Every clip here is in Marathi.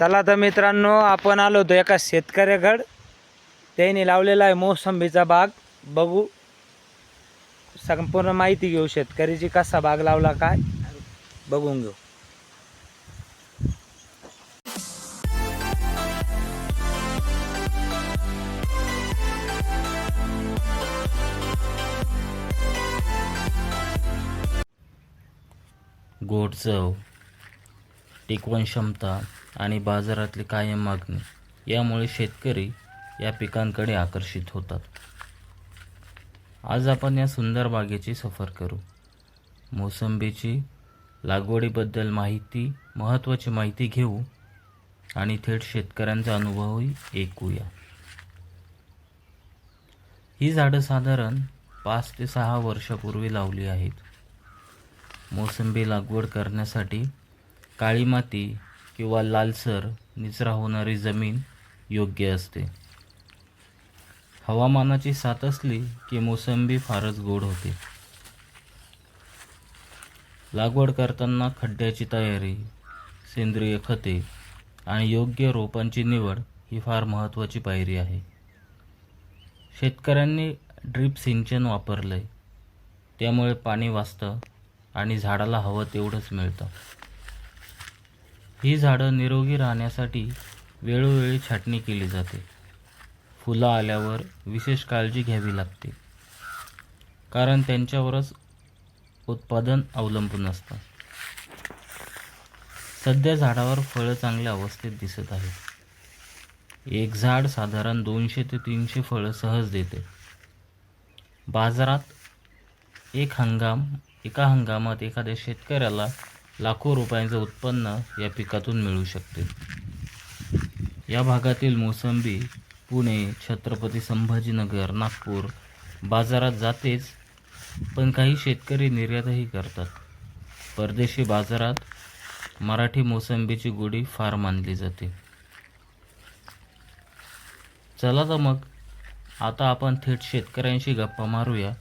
चला तर मित्रांनो आपण आलो होतो एका शेतकऱ्याकड त्यांनी लावलेला आहे मोसंबीचा बाग. बघू. संपूर्ण माहिती घेऊ शेतकरीची कसा बाग लावला काय. बघून घेऊ. गोड चव. टिकवण क्षमता आणि बाजारातली कायम मागणी यामुळे शेतकरी या पिकांकडे आकर्षित होतात. आज आपण या सुंदर बागेची सफर करू. मोसंबीची लागवडीबद्दल माहिती महत्त्वाची माहिती घेऊ आणि थेट शेतकऱ्यांचा अनुभवही ऐकूया. ही झाडं साधारण पाच ते सहा वर्षापूर्वी लावली आहेत. मोसंबी लागवड करण्यासाठी काळी माती किंवा लालसर निचरा होणारी जमीन योग्य असते. हवामानाची साथ असली की मोसंबी फारच गोड होते. लागवड करताना खड्ड्याची तयारी सेंद्रिय खते आणि योग्य रोपांची निवड ही फार महत्त्वाची पायरी आहे. शेतकऱ्यांनी ड्रीप सिंचन वापरलं आहे त्यामुळे पाणी वाचतं आणि झाडाला हवं तेवढंच मिळतं. ही झाडं निरोगी राहण्यासाठी वेळोवेळी छाटणी केली जाते. फुलं आल्यावर विशेष काळजी घ्यावी लागते. कारण त्यांच्यावरच उत्पादन अवलंबून असतं. सध्या झाडावर फळं चांगल्या अवस्थेत दिसत आहेत. एक झाड साधारण दोनशे ते तीनशे फळं सहज देते. बाजारात एक हंगाम एका हंगामात एखाद्या शेतकऱ्याला लाखो रुपयांचं उत्पन्न या पिकातून मिळू शकते. या भागातील मोसंबी पुणे छत्रपती संभाजीनगर नागपूर बाजारात जातेच पण काही शेतकरी निर्यातही करतात. परदेशी बाजारात मराठी मोसंबीची गोडी फार मानली जाते. चला तर मग आता आपण थेट शेतकऱ्यांशी गप्पा मारूया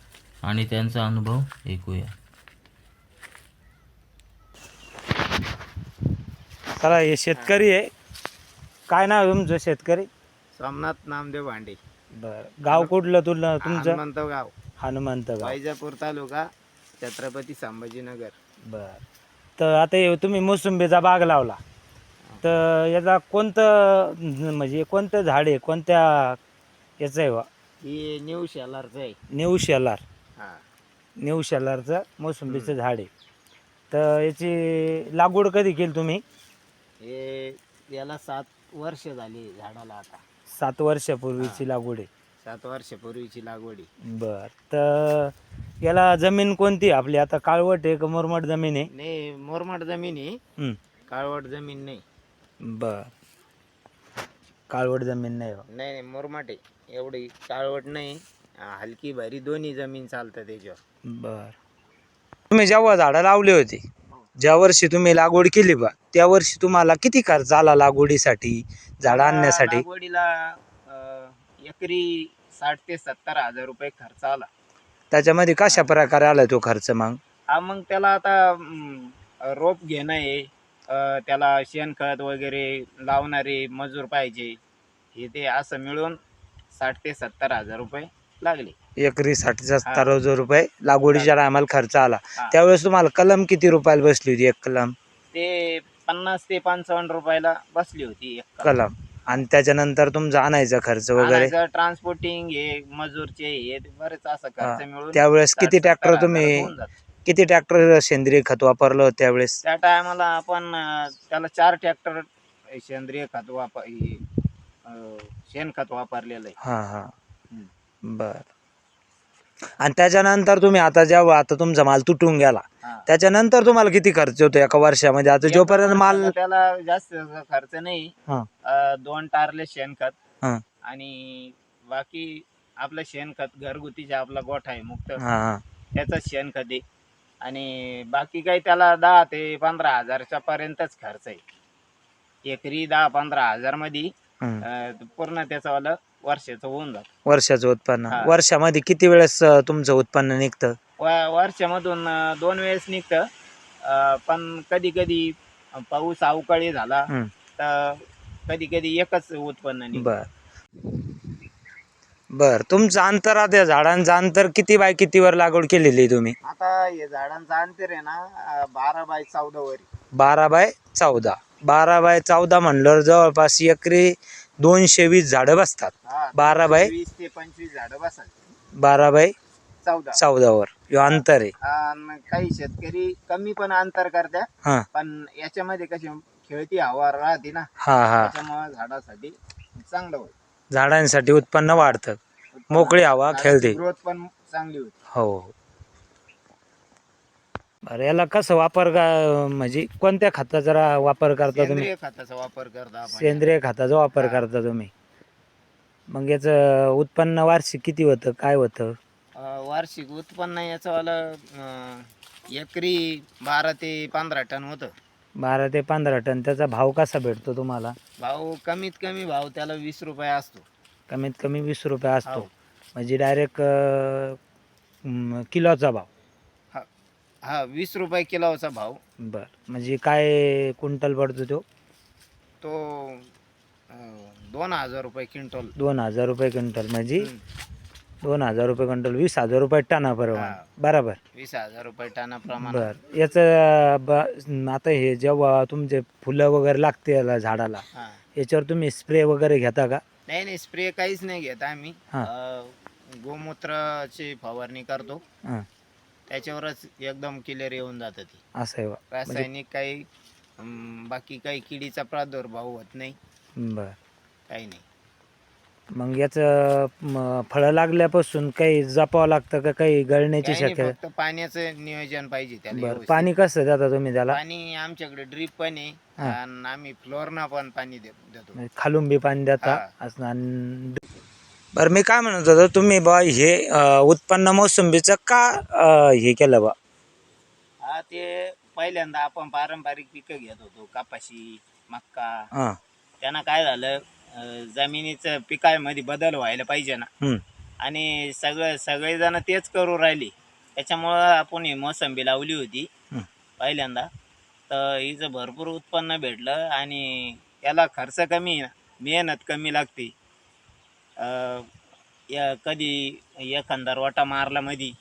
आणि त्यांचा अनुभव ऐकूया. चला हे शेतकरी आहे. काय नाव आहे तुमचं शेतकरी? सोमनाथ नामदेव भांडे. बरं. गाव कुठलं तुला तुमचं? हनुमंत गाव हनुमंत गाव वैजापूर तालुका छत्रपती संभाजीनगर. बर. तर आता हे तुम्ही मोसंबीचा बाग लावला. तर याचा कोणतं म्हणजे कोणतं झाड आहे? कोणत्या याचं आहे बा? ही न्यू शेलारचं आहे. न्यू शेलार. हा. न्यू शेलारचं मोसंबीचं झाड आहे. तर याची लागवड कधी केली तुम्ही? हे याला सात वर्ष झाली झाडाला आता. सात वर्षापूर्वीची लागवड आहे. सात वर्षापूर्वीची लागवडी बर तर याला जमीन कोणती आपली? आता काळवट आहे का मुरमाड जमीन आहे? नाही मोरमाड जमीन आहे. हं. काळवट जमीन नाही. बर. काळवट जमीन नाही बा. नाही नाही मोरमाट आहे. एवढी काळवट नाही. हा, हलकी भारी दोन्ही जमीन चालतं त्याच्यावर. बर. तुम्ही जेव्हा झाडं लावली होती ज्या वर्षी तुम्ही लागवड केली बा त्या वर्षी तुम्हाला किती खर्च आला लागवडीसाठी झाडं आणण्यासाठी? लागवडीला अं, एकरी साठ ते सत्तर हजार रुपये खर्च आला. त्याच्यामध्ये कशा प्रकारे आला तो खर्च मग? हा मग त्याला आता रोप घेणं आहे अं, त्याला शेणखत वगैरे लावणारे मजूर पाहिजे हे ते असं मिळून साठ ते सत्तर हजार रुपये लागले. एकरी साठ सत्तर हजार रुपये लागवडीच्या टायमाला खर्च आला. हा. त्यावेळेस तुम्हाला कलम किती रुपयाला बसली होती? एक कलम. ते पन्नास ते पंचावन्न रुपयाला बसली होती एक कलम. आणि त्याच्यानंतर तुमचा आणायचा खर्च वगैरे? ट्रान्सपोर्टिंग हे मजूरचे हे बरेच असं खर्च हा. मिळून त्यावेळेस साठ- किती सत्तर ट्रॅक्टर हजारात तुम्ही होऊन जातं. किती ट्रॅक्टर सेंद्रिय खत वापरलं होतं त्यावेळेस? त्या टायमाला आपण अं, त्याला चार ट्रॅक्टर सेंद्रिय खत वापर शेणखत वापरलेलं आहे. हा हा. बर आणि त्याच्यानंतर तुम्ही आता जेव्हा आता तुमचा माल तुटून गेला हा. त्याच्यानंतर तुम्हाला किती खर्च होतो एका वर्षामध्ये आता जोपर्यंत माल त्याला जास्त खर्च नाही हा. अं, दोन टारले शेणखत हा. आणि बाकी आपलं शेणखत घरगुती जे आपला गोठा आहे मुक्त हा त्याच शेणखत आहे आणि बाकी काही त्याला दहा ते पंधरा हजारच्या पर्यंतच खर्च आहे एकरी दहा पंधरा हजारमध्ये. अं, पूर्ण त्याचं वालं वर्षाचं होऊन जातं वर्षाचं उत्पन्न हा. वर्षामध्ये किती वेळेस अं, तुमचं उत्पन्न निघतं व- वर्षामधून अं, दोन वेळेस निघतं अं, पण कधी कधी पाऊस अवकाळी झाला हम्म. तर कधी कधी एकच उत्पन्न निघतं. बर बर तुमचं अंतर आता या झाडांचं अंतर किती बाय कितीवर लागवड केलेली आहे तुम्ही आता हे झाडांचं अंतर आहे ना अं, बारा बाय चौदा वर. बारा बाय चौदा बारा बाय चौदा म्हणल्यावर जवळपास एकरी दोनशे वीस झाडं बसतात. हा, बारा बाय? वीस ते पंचवीस झाडं बसाल बारा बाय चौदा. चौदावर. ह्यो अंतर आहे. अन् काही शेतकरी कमी पण अंतर करत्या. हां. पण याच्यामध्ये कशी खेळती हवा राहते ना हां हां. त्याच्यामुळे झाडासाठी चांगलं होईल. झाडांसाठी उत्पन्न वाढतं. मोकळी हवा खेळते. ग्रोथ पण चांगली होती. हो. बरं याला कसं वापर का म्हणजे कोणत्या खताचा रा- वापर करता तुम्ही? सेंद्रिय खताचा वापर करता आपण. सेंद्रिय खताचा वापर. करता तुम्ही. मग याचं उत्पन्न वार्षिक किती होतं? काय होतं? अं, वार्षिक उत्पन्न याचं वालं अं, एकरी बारा ते पंधरा टन होतं. बारा ते पंधरा टन. त्याचा भाव कसा भेटतो तुम्हाला? भाव कमीत कमी भाव त्याला वीस रुपये असतो. कमीत कमी वीस रुपये असतो. हो. म्हणजे डायरेक्ट किलोचा भाव. हा वीस रुपये किलोचा भाव. बर. म्हणजे काय क्विंटल पडतो तो? तो अं, दोन हजार रुपये क्विंटल. दोन हजार रुपये क्विंटल. म्हणजे. दोन हजार रुपये क्विंटल वीस हजार रुपये टना बरोबर हा. बरोबर. वीस हजार रुपये टनाप्रमाणे बर. याचं ब- आता हे जेव्हा तुमचे फुलं वगैरे लागते याला झाडाला हा. याच्यावर तुम्ही स्प्रे वगैरे घेता का? नाही नाही स्प्रे काहीच नाही घेत आम्ही. हा. अं, गोमूत्राची फवारणी करतो. हां. त्याच्यावरच एकदम क्लिअर येऊन जातं ती. असं आहे बा. रासायनिक काही अं, बाकी काही किडीचा प्रादुर्भाव होत नाही. बर. काही नाही. मग याचं म, फळं लागल्यापासून काही जपावं लागतं का? काही गळण्याची काही नाही, शक्यता? फक्त पाण्याचं नियोजन पाहिजे त्याला बर. व्यवस्थित. पाणी कसं देता तुम्ही त्याला? पाणी आमच्याकडे ड्रीप पण आहे हा. आणि आम्ही फ्लोअरना पण पाणी दे- देतो. म्हणजे खालून बी पाणी देता हा. असं आणि बरं मी काय म्हणत होतो तुम्ही बा हे उत्पन्न मोसंबीचं का अं, हे केलं बा? हा ते पहिल्यांदा आपण पारंपरिक पिकं घेत होतो कापाशी मक्का. हां. त्यांना काय झालं अं, जमिनीचं पिकामध्ये बदल व्हायला पाहिजे ना. हम्म. आणि सगळं सगळेजण तेच करू राहिले. त्याच्यामुळं आपण ही मोसंबी लावली होती. हं. पहिल्यांदा. तर हिचं भरपूर उत्पन्न भेटलं आणि याला खर्च कमी मेहनत कमी लागते. या कधी एखादा रोटा मारला मधी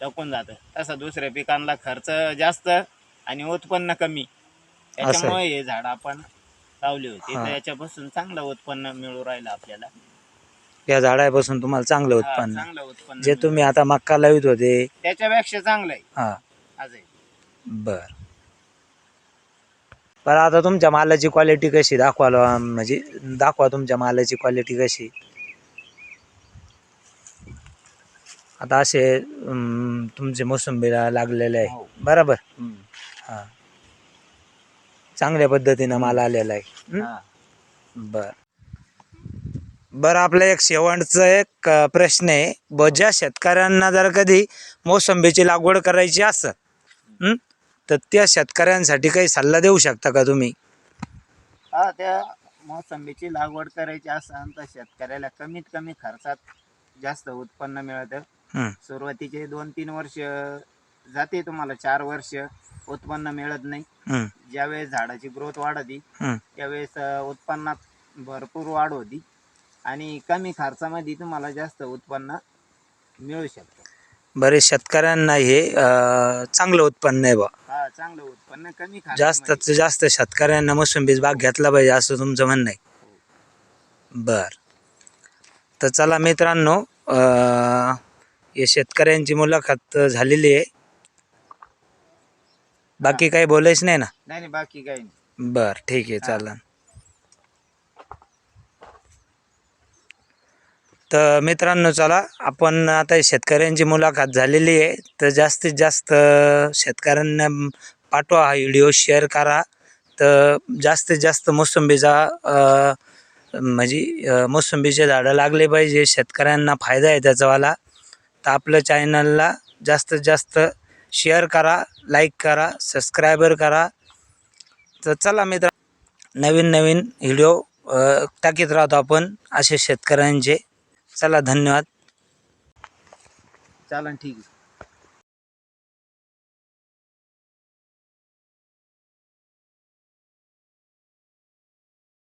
टकून जातं. तसं दुसऱ्या पिकांना खर्च जास्त आणि उत्पन्न कमी. त्याच्यामुळे हे झाड आपण लावली होती. तर याच्यापासून चांगलं उत्पन्न मिळू राहिलं आपल्याला. या झाडापासून तुम्हाला चांगलं उत्पन्न. चांगलं उत्पन्न जे तुम्ही आता मक्का लावित होते. त्याच्यापेक्षा चांगलं आहे. हा. आजही बर. बरं आता तुमच्या मालाची क्वालिटी कशी दाखवायला म्हणजे दाखवा तुमच्या मालाची क्वालिटी कशी? आता असे अं, तुमचे मोसंबीला लागलेले आहे हो. बरोबर हा चांगल्या पद्धतीनं माल आलेला आहे हं? हा. बर बरं आपलं एक शेवटचं एक अ, प्रश्न आहे ब ज्या शेतकऱ्यांना जर कधी मोसंबीची लागवड करायची असं? तर त्या शेतकऱ्यांसाठी काही सल्ला देऊ शकता का तुम्ही हा त्या मोसंबीची लागवड करायची असेल तर शेतकऱ्याला कमीत कमी खर्चात जास्त उत्पन्न मिळतं सुरुवातीचे दोन तीन वर्ष जाते तुम्हाला चार वर्ष उत्पन्न मिळत नाही. हं, ज्यावेळेस झाडाची ग्रोथ वाढती हं. त्यावेळेस उत्पन्नात भरपूर वाढ होती आणि कमी खर्चामध्ये तुम्हाला जास्त उत्पन्न मिळू शकतं. बरेच शेतकऱ्यांना हे चांगलं उत्पन्न आहे बा. हा चांगलं उत्पन्न कमी. जास्तीत जास्त शेतकऱ्यांना मोसंबीच बाग घेतला पाहिजे असं तुमचं म्हणणं आहे. बर. तर चला मित्रांनो हे शेतकऱ्यांची मुलाखत झालेली आहे. बाकी काही बोलायचं नाही ना? नाही नाही बाकी काही नाही. बर ठीक आहे चालेल तर मित्रांनो चला आपण आता शेतकऱ्यांची मुलाखत झालेली आहे. तर जास्तीत जास्त शेतकऱ्यांना पाठवा हा व्हिडिओ शेअर करा. तर जास्तीत जास्त मोसंबीचा म्हणजे मोसंबीचे झाडं लागले पाहिजे. शेतकऱ्यांना फायदा आहे त्याचावाला. तर आपलं चॅनलला जास्तीत जास्त शेअर करा लाईक करा सबस्क्रायबर करा. तर चला मित्र नवीन नवीन व्हिडिओ टाकीत राहतो आपण असे शेतकऱ्यांचे. चला धन्यवाद. चालन ठीक आहे.